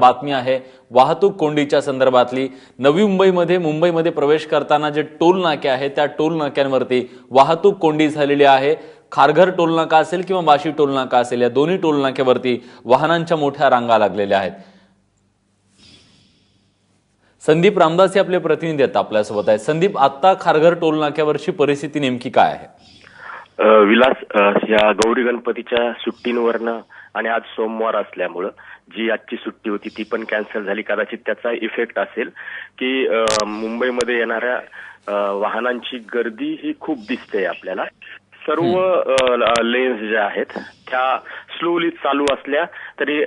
बातमी आहे. वाहतूक कोंडीच्या संदर्भातली. नवी मुंबईमध्ये मुंबईमध्ये प्रवेश करताना जे टोल नाके आहेत त्या टोल नाक्यांवरती वाहतूक कोंडी झालेली आहे. खारघर टोल नाका असेल किंवा वाशी टोल नाका असेल या दोन्ही टोल नाक्यावरती वाहनांच्या मोठ्या रांगा लागलेल्या आहेत. संदीप रामदास हे आपले प्रतिनिधी आहेत आपल्यासोबत आहेत. संदीप आता खारघर टोल नाक्यावरची परिस्थिती नेमकी काय आहे? विलास या गौरी गणपतीच्या सुट्टींवरनं आणि आज सोमवार असल्यामुळं जी आजची सुट्टी होती ती पण कॅन्सल झाली. कदाचित त्याचा इफेक्ट असेल की मुंबईमध्ये येणाऱ्या वाहनांची गर्दी ही खूप दिसते आपल्याला. सर्व लेन्स ज्या आहेत त्या स्लोली चालू असल्या तरी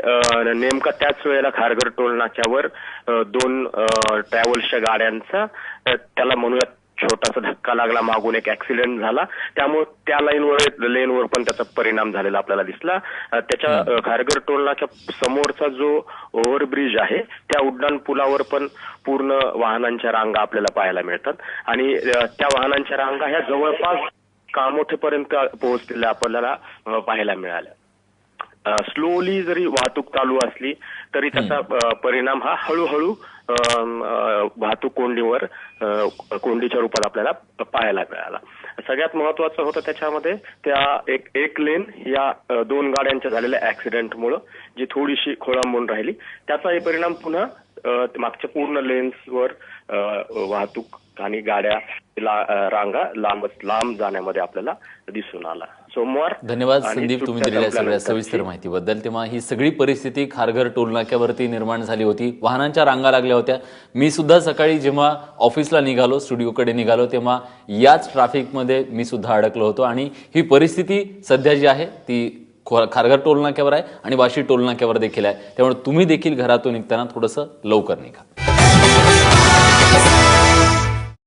नेमका त्याच वेळेला खारघर टोल नाक्यावर अ, दोन ट्रॅव्हल्सच्या गाड्यांचा त्याला म्हणूयात छोटासा धक्का लागला मागून एक ऍक्सिडेंट झाला. त्यामुळे त्या लाईनवर लेनवर पण त्याचा परिणाम झालेला आपल्याला दिसला. त्याच्या अ, खारघर टोल नाक्या समोरचा जो ओव्हरब्रिज आहे त्या उड्डाण पुलावर पण पूर्ण वाहनांच्या रांगा आपल्याला पाहायला मिळतात. आणि त्या वाहनांच्या रांगा ह्या जवळपास कामोठेपर्यंत पोहोचलेल्या आपल्याला पाहायला मिळाल्या. स्लोली जरी वाहतूक चालू असली तरी त्याचा परिणाम हा हळूहळू वाहतूक कोंडीवर कोंडीच्या रूपात आपल्याला पाहायला मिळाला. सगळ्यात महत्वाचं होतं त्याच्यामध्ये त्या एक एक लेन या दोन गाड्यांच्या झालेल्या ऍक्सिडेंटमुळं जी थोडीशी खोळंबून राहिली. त्याचाही परिणाम पुन्हा मागच्या पूर्ण लेन्सवर वाहतूक आणि गाड्या ला- रांगा लांबच लांब जाण्यामध्ये आपल्याला दिसून आला. सोमवार धन्यवाद संदीप तुम्ही दिलेल्या सगळ्या सविस्तर माहितीबद्दल. तेव्हा ही सगळी परिस्थिती खारघर टोल नाक्यावरती निर्माण झाली होती. वाहनांच्या रांगा लागल्या होत्या. मी सुद्धा सकाळी जेव्हा ऑफिसला निघालो स्टुडिओकडे निघालो तेव्हा याच ट्रॅफिकमध्ये मी सुद्धा अडकलो होतो. आणि ही परिस्थिती सध्या जी आहे ती खारघर टोल नाक्यावर आहे आणि वाशी टोल नाक्यावर देखील आहे. त्यामुळे तुम्ही देखील घरातून निघताना थोडंसं लवकर निघा.